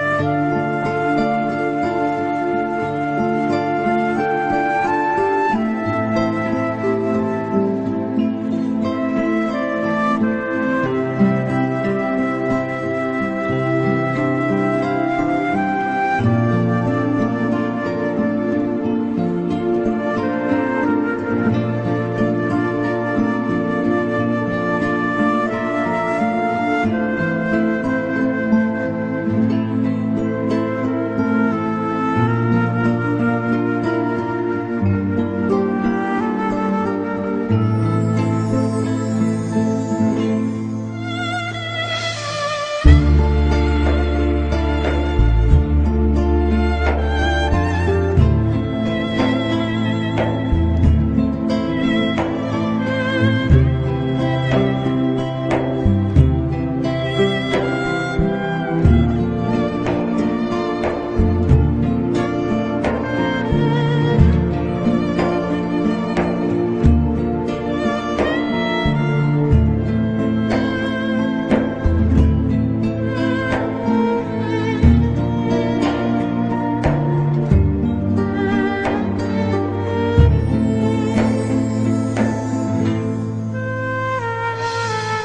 Música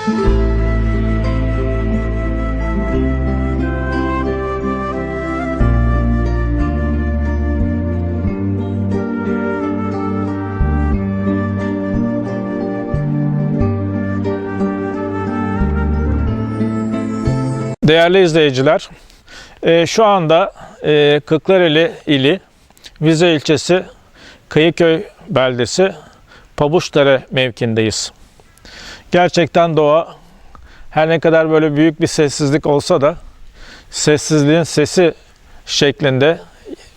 Değerli izleyiciler, e, şu anda e, Kırklareli ili Vize ilçesi Kıyıköy beldesi Pabuçdere mevkindeyiz. Gerçekten doğa her ne kadar böyle büyük bir sessizlik olsa da sessizliğin sesi şeklinde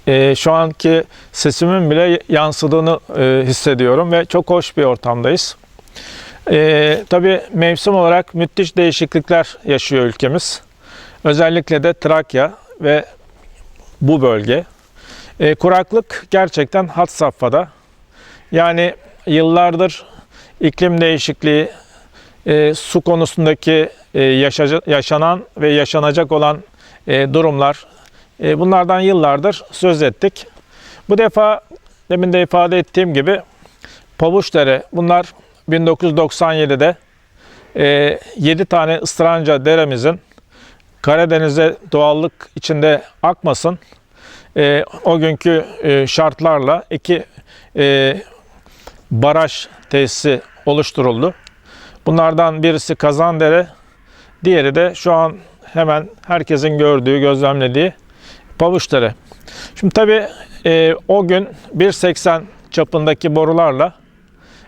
e, şu anki sesimin bile yansıdığını e, hissediyorum ve çok hoş bir ortamdayız. E, tabii mevsim olarak müthiş değişiklikler yaşıyor ülkemiz. Özellikle de Trakya ve bu bölge. E, kuraklık gerçekten had safhada. Yani yıllardır iklim değişikliği, e, su konusundaki e, yaşanan ve yaşanacak olan e, durumlar, e, bunlardan yıllardır söz ettik. Bu defa demin de ifade ettiğim gibi Pavuçdere, bunlar 1997'de e, 7 tane ıstıranca deremizin Karadeniz'e doğallık içinde akmasın. E, o günkü e, şartlarla iki e, baraj tesisi oluşturuldu. Bunlardan birisi Kazandere, diğeri de şu an hemen herkesin gördüğü, gözlemlediği Pavuçdere. Şimdi tabii e, o gün 1.80 çapındaki borularla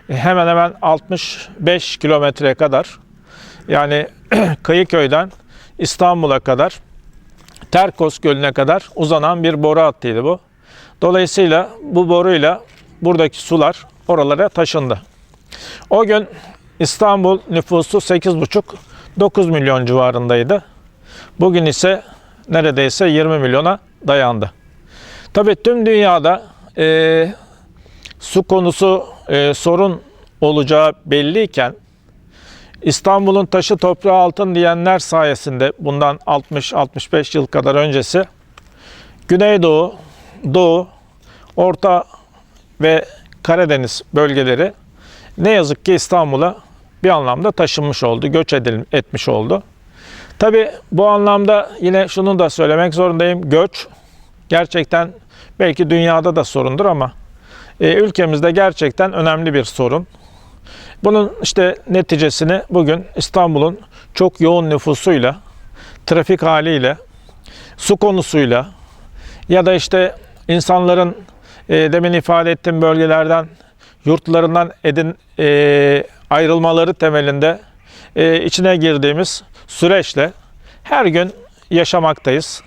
e, hemen hemen 65 kilometreye kadar yani Kıyıköy'den İstanbul'a kadar Terkos Gölü'ne kadar uzanan bir boru hattıydı bu. Dolayısıyla bu boruyla buradaki sular oralara taşındı. O gün İstanbul nüfusu 8,5-9 milyon civarındaydı. Bugün ise neredeyse 20 milyona dayandı. Tabii tüm dünyada e, su konusu e, sorun olacağı belliyken İstanbul'un taşı toprağı altın diyenler sayesinde bundan 60-65 yıl kadar öncesi Güneydoğu, Doğu, Orta ve Karadeniz bölgeleri ne yazık ki İstanbul'a bir anlamda taşınmış oldu, göç edil, etmiş oldu. Tabi bu anlamda yine şunu da söylemek zorundayım. Göç gerçekten belki dünyada da sorundur ama e, ülkemizde gerçekten önemli bir sorun. Bunun işte neticesini bugün İstanbul'un çok yoğun nüfusuyla, trafik haliyle, su konusuyla ya da işte insanların e, demin ifade ettiğim bölgelerden, yurtlarından edin e, ayrılmaları temelinde e, içine girdiğimiz süreçle her gün yaşamaktayız.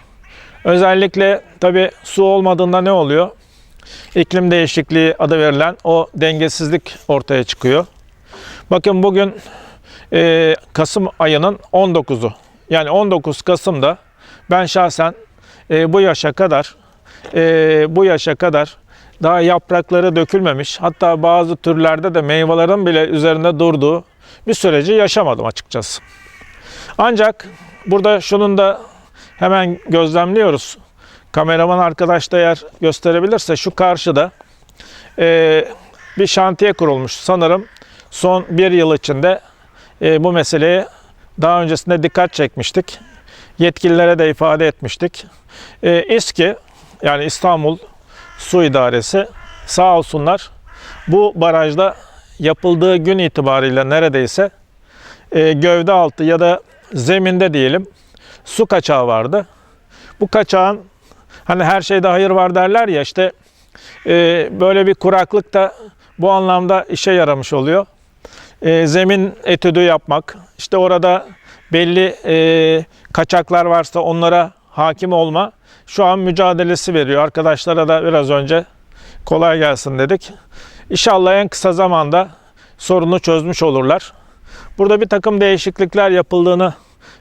Özellikle tabi su olmadığında ne oluyor? İklim değişikliği adı verilen o dengesizlik ortaya çıkıyor. Bakın bugün e, Kasım ayının 19'u. Yani 19 Kasım'da ben şahsen e, bu yaşa kadar e, bu yaşa kadar daha yaprakları dökülmemiş hatta bazı türlerde de meyvelerin bile üzerinde durduğu bir süreci yaşamadım açıkçası. Ancak burada şunun da hemen gözlemliyoruz. Kameraman arkadaş da eğer gösterebilirse şu karşıda e, bir şantiye kurulmuş. Sanırım son bir yıl içinde e, bu meseleye daha öncesinde dikkat çekmiştik. Yetkililere de ifade etmiştik. E, İSKİ yani İstanbul Su İdaresi sağ olsunlar bu barajda yapıldığı gün itibariyle neredeyse e, gövde altı ya da zeminde diyelim su kaçağı vardı. Bu kaçağın hani her şeyde hayır var derler ya işte e, böyle bir kuraklık da bu anlamda işe yaramış oluyor. E, zemin etüdü yapmak, işte orada belli e, kaçaklar varsa onlara hakim olma şu an mücadelesi veriyor. Arkadaşlara da biraz önce kolay gelsin dedik. İnşallah en kısa zamanda sorunu çözmüş olurlar. Burada bir takım değişiklikler yapıldığını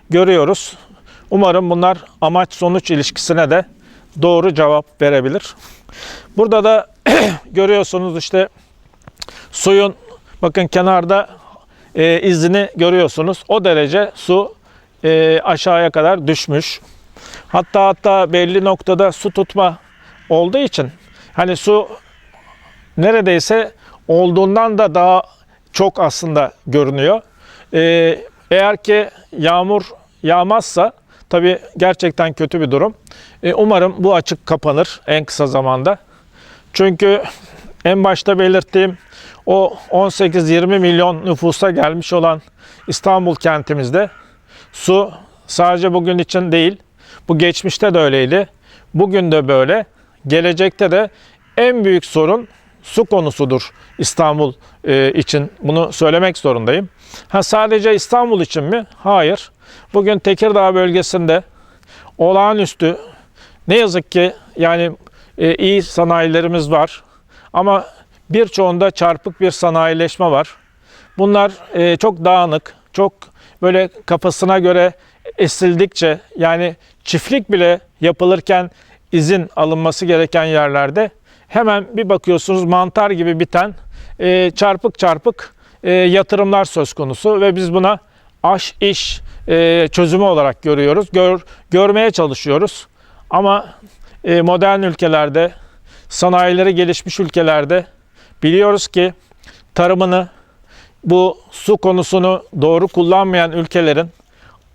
görüyoruz. Umarım bunlar amaç sonuç ilişkisine de doğru cevap verebilir. Burada da görüyorsunuz işte suyun bakın kenarda e, izini görüyorsunuz. O derece su e, aşağıya kadar düşmüş. Hatta hatta belli noktada su tutma olduğu için hani su neredeyse olduğundan da daha çok aslında görünüyor. Ee, eğer ki yağmur yağmazsa tabii gerçekten kötü bir durum. Ee, umarım bu açık kapanır en kısa zamanda. Çünkü en başta belirttiğim o 18-20 milyon nüfusa gelmiş olan İstanbul kentimizde su sadece bugün için değil, bu geçmişte de öyleydi. Bugün de böyle. Gelecekte de en büyük sorun su konusudur İstanbul e, için. Bunu söylemek zorundayım. Ha sadece İstanbul için mi? Hayır. Bugün Tekirdağ bölgesinde olağanüstü ne yazık ki yani e, iyi sanayilerimiz var. Ama birçoğunda çarpık bir sanayileşme var. Bunlar e, çok dağınık, çok böyle kafasına göre esildikçe yani çiftlik bile yapılırken izin alınması gereken yerlerde hemen bir bakıyorsunuz mantar gibi biten e, çarpık çarpık e, yatırımlar söz konusu ve biz buna aş iş e, çözümü olarak görüyoruz. Gör, görmeye çalışıyoruz. Ama e, modern ülkelerde, sanayileri gelişmiş ülkelerde biliyoruz ki tarımını bu su konusunu doğru kullanmayan ülkelerin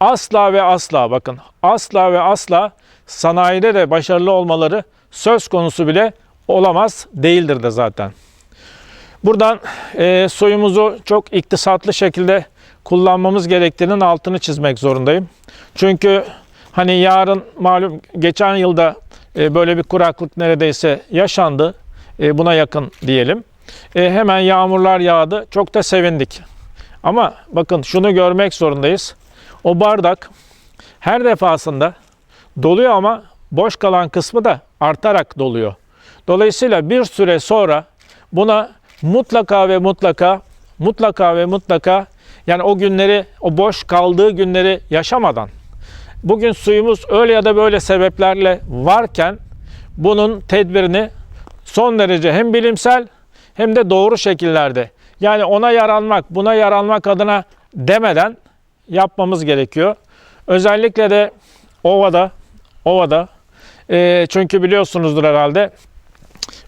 asla ve asla bakın asla ve asla sanayide de başarılı olmaları söz konusu bile olamaz değildir de zaten. Buradan e, suyumuzu çok iktisatlı şekilde kullanmamız gerektiğinin altını çizmek zorundayım. Çünkü hani yarın malum geçen yılda e, böyle bir kuraklık neredeyse yaşandı. E, buna yakın diyelim. E, hemen yağmurlar yağdı. Çok da sevindik. Ama bakın şunu görmek zorundayız. O bardak her defasında doluyor ama boş kalan kısmı da artarak doluyor. Dolayısıyla bir süre sonra buna mutlaka ve mutlaka mutlaka ve mutlaka yani o günleri o boş kaldığı günleri yaşamadan bugün suyumuz öyle ya da böyle sebeplerle varken bunun tedbirini son derece hem bilimsel hem de doğru şekillerde yani ona yaranmak buna yaranmak adına demeden yapmamız gerekiyor. Özellikle de ovada ovada e, çünkü biliyorsunuzdur herhalde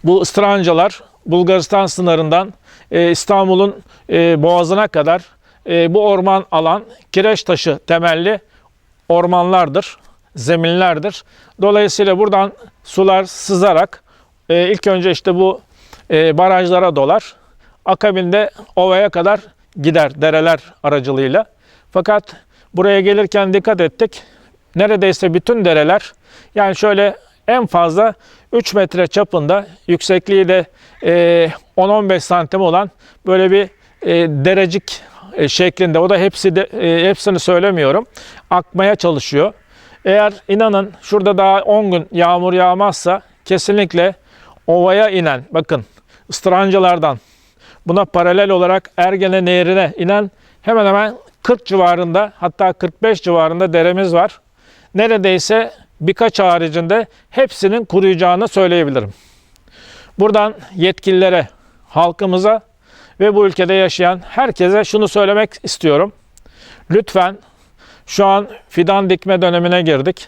bu ıstırancalar Bulgaristan sınırından e, İstanbul'un e, boğazına kadar e, bu orman alan kireç taşı temelli ormanlardır, zeminlerdir. Dolayısıyla buradan sular sızarak e, ilk önce işte bu e, barajlara dolar. Akabinde ovaya kadar gider dereler aracılığıyla. Fakat buraya gelirken dikkat ettik. Neredeyse bütün dereler yani şöyle en fazla 3 metre çapında yüksekliği de e, 10-15 santim olan böyle bir e, derecik e, şeklinde o da hepsi de, e, hepsini söylemiyorum akmaya çalışıyor. Eğer inanın şurada daha 10 gün yağmur yağmazsa kesinlikle ovaya inen bakın ıstırancalardan buna paralel olarak Ergene Nehri'ne inen hemen hemen 40 civarında hatta 45 civarında deremiz var. Neredeyse birkaç haricinde hepsinin kuruyacağını söyleyebilirim. Buradan yetkililere, halkımıza ve bu ülkede yaşayan herkese şunu söylemek istiyorum. Lütfen şu an fidan dikme dönemine girdik.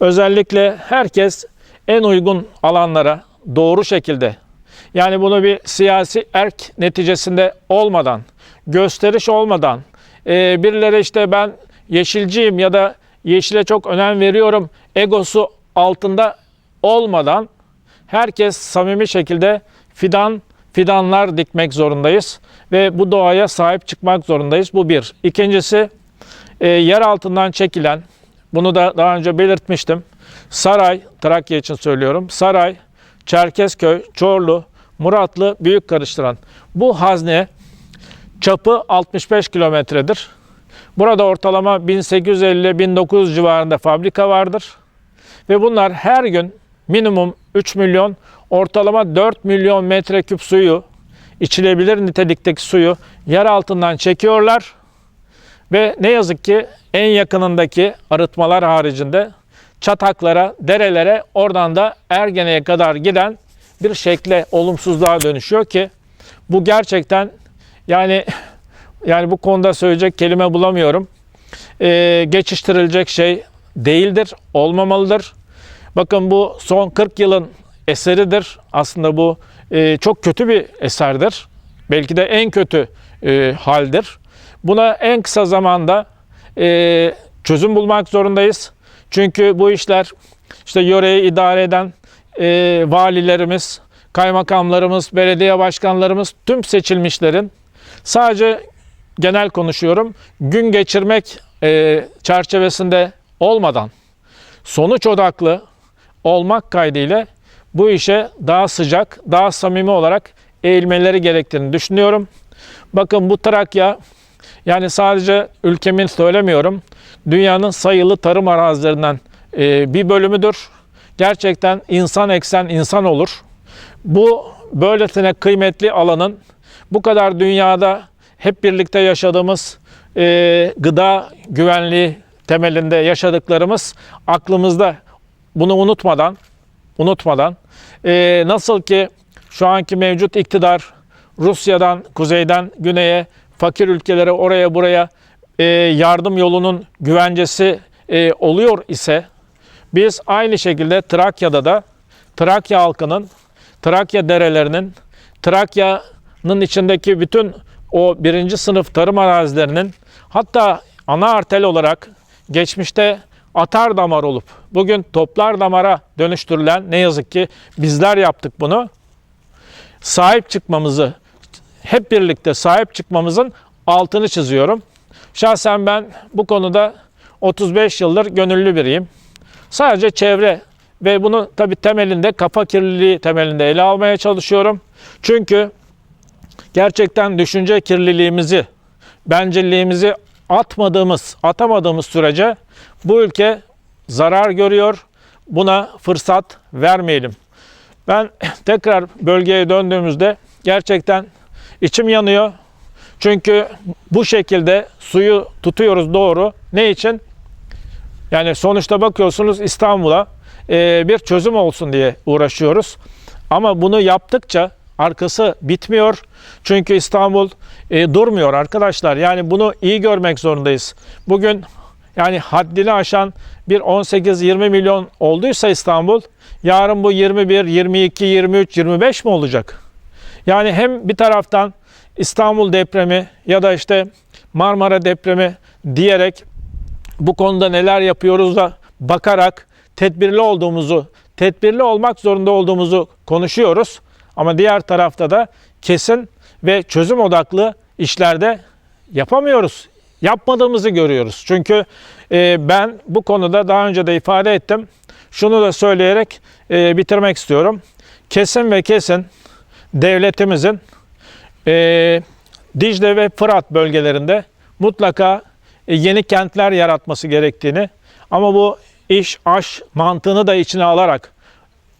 Özellikle herkes en uygun alanlara doğru şekilde yani bunu bir siyasi erk neticesinde olmadan, gösteriş olmadan, e, birileri işte ben yeşilciyim ya da yeşile çok önem veriyorum egosu altında olmadan herkes samimi şekilde fidan fidanlar dikmek zorundayız ve bu doğaya sahip çıkmak zorundayız. Bu bir. İkincisi e, yer altından çekilen, bunu da daha önce belirtmiştim. Saray, Trakya için söylüyorum. Saray, Çerkezköy, Çorlu, Muratlı, Büyük Karıştıran. Bu hazne çapı 65 kilometredir. Burada ortalama 1850-1900 civarında fabrika vardır. Ve bunlar her gün minimum 3 milyon, ortalama 4 milyon metreküp suyu, içilebilir nitelikteki suyu yer altından çekiyorlar. Ve ne yazık ki en yakınındaki arıtmalar haricinde çataklara, derelere, oradan da Ergene'ye kadar giden bir şekle olumsuzluğa dönüşüyor ki bu gerçekten yani yani bu konuda söyleyecek kelime bulamıyorum. Ee, geçiştirilecek şey değildir, olmamalıdır. Bakın bu son 40 yılın eseridir. Aslında bu e, çok kötü bir eserdir. Belki de en kötü e, haldir. Buna en kısa zamanda e, çözüm bulmak zorundayız. Çünkü bu işler işte yöreyi idare eden e, valilerimiz, kaymakamlarımız, belediye başkanlarımız, tüm seçilmişlerin sadece genel konuşuyorum gün geçirmek e, çerçevesinde olmadan sonuç odaklı olmak kaydıyla bu işe daha sıcak, daha samimi olarak eğilmeleri gerektiğini düşünüyorum. Bakın bu Trakya yani sadece ülkemin söylemiyorum. Dünyanın sayılı tarım arazilerinden e, bir bölümüdür. Gerçekten insan eksen insan olur. Bu böylesine kıymetli alanın bu kadar dünyada hep birlikte yaşadığımız e, gıda güvenliği temelinde yaşadıklarımız aklımızda. Bunu unutmadan unutmadan e, nasıl ki şu anki mevcut iktidar Rusya'dan kuzeyden güneye fakir ülkelere oraya buraya e, yardım yolunun güvencesi e, oluyor ise biz aynı şekilde Trakya'da da Trakya halkının, Trakya derelerinin, Trakya'nın içindeki bütün o birinci sınıf tarım arazilerinin hatta ana artel olarak geçmişte atar damar olup bugün toplar damara dönüştürülen ne yazık ki bizler yaptık bunu. Sahip çıkmamızı hep birlikte sahip çıkmamızın altını çiziyorum. Şahsen ben bu konuda 35 yıldır gönüllü biriyim. Sadece çevre ve bunu tabi temelinde kafa kirliliği temelinde ele almaya çalışıyorum. Çünkü gerçekten düşünce kirliliğimizi, bencilliğimizi atmadığımız, atamadığımız sürece bu ülke zarar görüyor. Buna fırsat vermeyelim. Ben tekrar bölgeye döndüğümüzde gerçekten içim yanıyor. Çünkü bu şekilde suyu tutuyoruz doğru. Ne için? Yani sonuçta bakıyorsunuz İstanbul'a e, bir çözüm olsun diye uğraşıyoruz. Ama bunu yaptıkça arkası bitmiyor. Çünkü İstanbul e, durmuyor arkadaşlar. Yani bunu iyi görmek zorundayız. Bugün yani haddini aşan bir 18-20 milyon olduysa İstanbul, yarın bu 21, 22, 23, 25 mi olacak? Yani hem bir taraftan İstanbul depremi ya da işte Marmara depremi diyerek bu konuda neler yapıyoruz da bakarak tedbirli olduğumuzu, tedbirli olmak zorunda olduğumuzu konuşuyoruz. Ama diğer tarafta da kesin ve çözüm odaklı işlerde yapamıyoruz. Yapmadığımızı görüyoruz. Çünkü e, ben bu konuda daha önce de ifade ettim. Şunu da söyleyerek e, bitirmek istiyorum. Kesin ve kesin devletimizin e, Dicle ve Fırat bölgelerinde mutlaka e, yeni kentler yaratması gerektiğini ama bu iş aş mantığını da içine alarak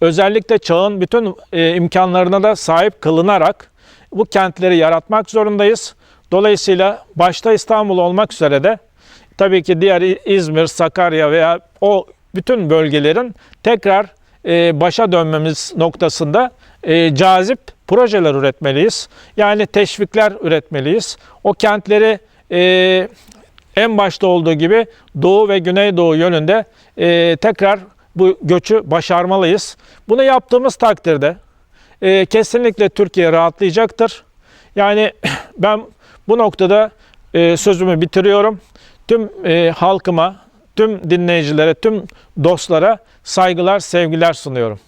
özellikle çağın bütün e, imkanlarına da sahip kılınarak bu kentleri yaratmak zorundayız. Dolayısıyla başta İstanbul olmak üzere de tabii ki diğer İzmir, Sakarya veya o bütün bölgelerin tekrar e, başa dönmemiz noktasında e, cazip projeler üretmeliyiz. Yani teşvikler üretmeliyiz. O kentleri e, en başta olduğu gibi Doğu ve Güneydoğu yönünde e, tekrar bu göçü başarmalıyız. Bunu yaptığımız takdirde e, kesinlikle Türkiye rahatlayacaktır. Yani ben bu noktada e, sözümü bitiriyorum. Tüm e, halkıma, tüm dinleyicilere, tüm dostlara saygılar, sevgiler sunuyorum.